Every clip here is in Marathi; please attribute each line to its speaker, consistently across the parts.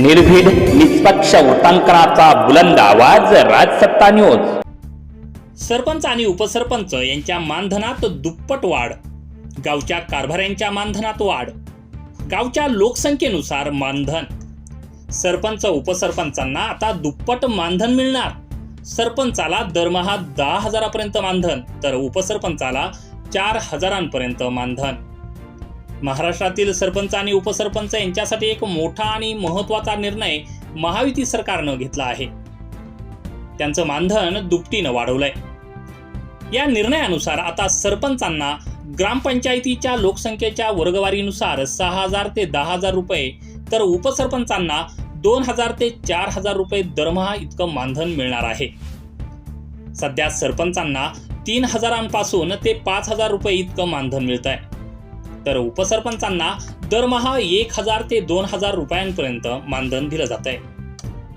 Speaker 1: निर्भीड निष्पक्ष वृत्तांकनाचा बुलंद आवाज राजसत्ता न्यूज
Speaker 2: सरपंच आणि उपसरपंच यांच्या मानधनात दुप्पट वाढ. गावच्या कारभाऱ्यांच्या मानधनात वाढ. गावच्या लोकसंख्येनुसार मानधन. सरपंच उपसरपंचांना आता दुप्पट मानधन मिळणार. सरपंचाला दरमहा दहा हजारापर्यंत मानधन तर उपसरपंचाला चार हजारांपर्यंत मानधन. महाराष्ट्रातील सरपंच आणि उपसरपंच यांच्यासाठी एक मोठा आणि महत्त्वाचा निर्णय महायुती सरकारनं घेतला आहे. त्यांचं मानधन दुपटीनं वाढवलंय. या निर्णयानुसार आता सरपंचांना ग्रामपंचायतीच्या लोकसंख्येच्या वर्गवारीनुसार सहा हजार ते दहा हजार रुपये तर उपसरपंचांना दोन हजार ते चार हजार रुपये दरमहा इतकं मानधन मिळणार आहे. सध्या सरपंचांना तीन हजारांपासून ते पाच हजार रुपये इतकं मानधन मिळत आहे तर उपसरपंचांना दरमहा एक हजार ते दोन हजार रुपयांपर्यंत मानधन दिलं जात आहे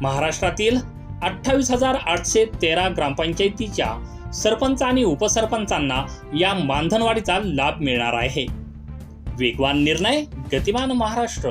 Speaker 2: महाराष्ट्रातील अठ्ठावीस हजार आठशे तेरा ग्रामपंचायतीच्या सरपंच आणि उपसरपंचांना या मानधनवाढीचा लाभ मिळणार आहे. वेगवान निर्णय गतिमान महाराष्ट्र.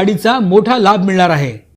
Speaker 3: वाढीचा मोठा लाभ मिळणार आहे.